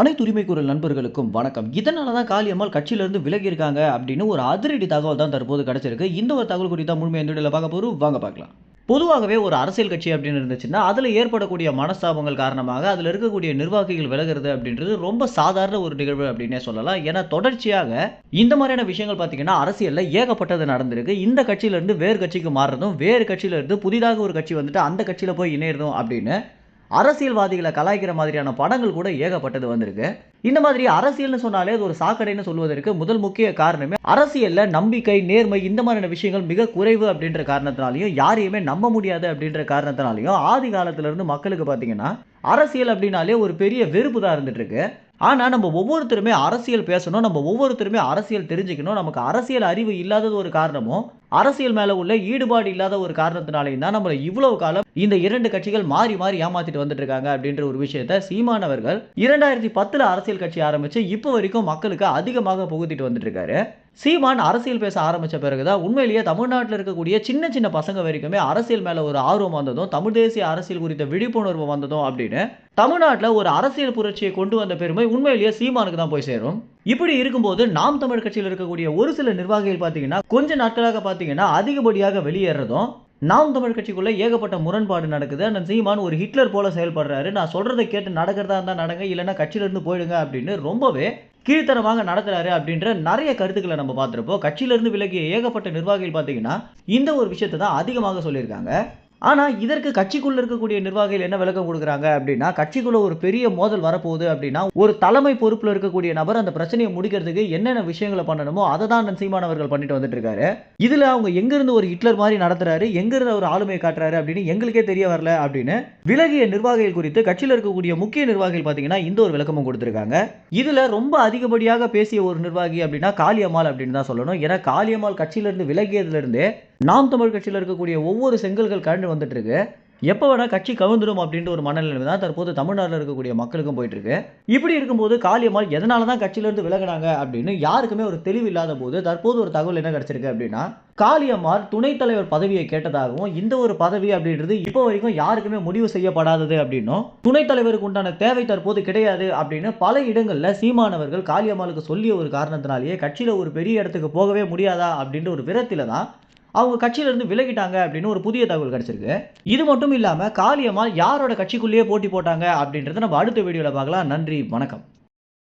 அனைத்து உரிமை குரல் நண்பர்களுக்கும் வணக்கம். இதனால தான் காளியம்மாள் கட்சியிலிருந்து விலகி இருக்காங்க அப்படின்னு ஒரு அதிரடி தகவல் தான் தற்போது கிடைச்சிருக்கு. இந்த ஒரு தகவல் குறித்த முழுமை எந்த வீடியோவில் பார்க்க போகிறோம் வாங்க பார்க்கலாம். பொதுவாகவே ஒரு அரசியல் கட்சி அப்படின்னு இருந்துச்சுன்னா அதில் ஏற்படக்கூடிய மனஸ்தாபங்கள் காரணமாக அதில் இருக்கக்கூடிய நிர்வாகிகள் விலகிறது அப்படின்றது ரொம்ப சாதாரண ஒரு நிகழ்வு அப்படின்னே சொல்லலாம். ஏன்னா தொடர்ச்சியாக இந்த மாதிரியான விஷயங்கள் பார்த்தீங்கன்னா அரசியலில் ஏகப்பட்டது நடந்திருக்கு. இந்த கட்சியிலேருந்து வேறு கட்சிக்கு மாறுறதும் வேறு கட்சியிலேருந்து புதிதாக ஒரு கட்சி வந்துட்டு அந்த கட்சியில் போய் இணையிறதும் அப்படின்னு அரசியல்வாதிகளை கலாய்க்கிற மாதிரியான படங்கள் கூட ஏகப்பட்டது வந்திருக்கு. இந்த மாதிரி அரசியல்னு சொன்னாலே அது ஒரு சாக்கடைன்னு சொல்வதற்கு முதல் முக்கிய காரணமே அரசியல்ல நம்பிக்கை நேர்மை இந்த மாதிரியான விஷயங்கள் மிக குறைவு அப்படின்ற காரணத்தினாலையும் யாரையுமே நம்ப முடியாது அப்படின்ற காரணத்தினாலையும் ஆதி காலத்துல இருந்து மக்களுக்கு பார்த்தீங்கன்னா அரசியல் அப்படின்னாலே ஒரு பெரிய வெறுப்பு தான் இருந்துட்டு இருக்கு. ஆனா நம்ம ஒவ்வொருத்தருமே அரசியல் பேசணும் நம்ம ஒவ்வொருத்தருமே அரசியல் தெரிஞ்சுக்கணும். நமக்கு அரசியல் அறிவு இல்லாதது ஒரு காரணமும் அரசியல் மேல உள்ள ஈடுபாடு இல்லாத ஒரு காரணத்தினாலையும் தான் நம்மளை இவ்வளவு காலம் இந்த இரண்டு கட்சிகள் மாறி மாறி ஏமாத்திட்டு வந்துட்டு இருக்காங்க அப்படின்ற ஒரு விஷயத்த சீமானவர்கள் இரண்டாயிரத்தி பத்துல அரசியல் கட்சி ஆரம்பிச்சு இப்போ வரைக்கும் மக்களுக்கு அதிகமாக புகுத்திட்டு வந்துட்டு இருக்காரு சீமான் அரசியல் பேச ஆரம்பிச்ச பிறகுதான் உண்மையிலேயே தமிழ்நாட்டில் இருக்கக்கூடிய சின்ன சின்ன பசங்க வரைக்குமே அரசியல் மேலே ஒரு ஆர்வம் வந்ததும் தமிழ் தேசிய அரசியல் குறித்த விழிப்புணர்வு வந்ததும் அப்படின்னு தமிழ்நாட்டில் ஒரு அரசியல் புரட்சியை கொண்டு வந்த பெருமை உண்மையிலேயே சீமானுக்கு தான் போய் சேரும். இப்படி இருக்கும்போது நாம் தமிழ் கட்சியில் இருக்கக்கூடிய ஒரு சில நிர்வாகிகள் பார்த்தீங்கன்னா கொஞ்ச நாட்களாக பார்த்தீங்கன்னா அதிகப்படியாக வெளியேறதும் நாம் தமிழ் கட்சிக்குள்ளே ஏகப்பட்ட முரண்பாடு நடக்குது. அந்த சீமான் ஒரு ஹிட்லர் போல செயல்படுறாரு. நான் சொல்றதை கேட்டு நடக்கிறதா இருந்தால் நடங்க இல்லைன்னா கட்சியிலேருந்து போயிடுங்க அப்படின்னு ரொம்பவே கீழ்த்தரமாக நடத்துறாரு அப்படின்ற நிறைய கருத்துக்களை நம்ம பார்த்துருப்போம். கட்சியிலிருந்து விலகிய ஏகப்பட்ட நிர்வாகிகள் பார்த்தீங்கன்னா இந்த ஒரு விஷயத்தை தான் அதிகமாக சொல்லியிருக்காங்க. ஆனால் இதற்கு கட்சிக்குள்ளே இருக்கக்கூடிய நிர்வாகிகள் என்ன விளக்கம் கொடுக்குறாங்க அப்படின்னா கட்சிக்குள்ளே ஒரு பெரிய மோதல் வரப்போகுது அப்படின்னா ஒரு தலைமை பொறுப்பில் இருக்கக்கூடிய நபர் அந்த பிரச்சனையை முடிக்கிறதுக்கு என்னென்ன விஷயங்களை பண்ணணுமோ அதை தான் சீமான் அவர்கள் பண்ணிட்டு வந்துட்டு இருக்காரு. இதில் அவங்க எங்கிருந்து ஒரு ஹிட்லர் மாதிரி நடத்துறாரு எங்கிருந்து ஒரு ஆளுமையை காட்டுறாரு அப்படின்னு எங்களுக்கே தெரிய வரல அப்படின்னு விலகிய நிர்வாகிகள் குறித்து கட்சியில் இருக்கக்கூடிய முக்கிய நிர்வாகிகள் பார்த்தீங்கன்னா இந்த ஒரு விளக்கமும் கொடுத்துருக்காங்க. இதில் ரொம்ப அதிகப்படியாக பேசிய ஒரு நிர்வாகி அப்படின்னா காளியம்மாள் அப்படின்னு தான் சொல்லணும். ஏன்னா காளியம்மாள் கட்சியிலிருந்து விலகியதுலேருந்தே நாம் தமிழ் கட்சியில் இருக்கக்கூடிய ஒவ்வொரு செங்கல்கள் கழண்டு வந்துட்டு இருக்கு எப்போ வேணால் கட்சி கவுந்துடும் அப்படின்ற ஒரு மனநிலை தான் தற்போது தமிழ்நாட்டில் இருக்கக்கூடிய மக்களுக்கும் போயிட்டுருக்கு. இப்படி இருக்கும்போது காளியம்மாள் எதனால தான் கட்சியிலேருந்து விலகினாங்க அப்படின்னு யாருக்குமே ஒரு தெளிவு இல்லாத போது தற்போது ஒரு தகவல் என்ன கிடச்சிருக்கு அப்படின்னா காளியம்மாள் துணைத் தலைவர் பதவியை கேட்டதாகவும் இந்த ஒரு பதவி அப்படின்றது இப்போ வரைக்கும் யாருக்குமே முடிவு செய்யப்படாதது அப்படின்னும் துணைத் தலைவருக்கு உண்டான தேவை தற்போது கிடையாது அப்படின்னு பல இடங்களில் சீமானவர்கள் காளியம்மாளுக்கு சொல்லிய ஒரு காரணத்தினாலேயே கட்சியில் ஒரு பெரிய இடத்துக்கு போகவே முடியாதா அப்படின்ற ஒரு விதத்தில் தான் அவங்க கட்சியிலிருந்து விலகிட்டாங்க அப்படின்னு ஒரு புதிய தகவல் கிடைச்சிருக்கு. இது மட்டும் இல்லாமல் காளியம்மாள் யாரோட கட்சிக்குள்ளேயே போட்டி போட்டாங்க அப்படின்றத நம்ம அடுத்த வீடியோவில் பார்க்கலாம். நன்றி வணக்கம்.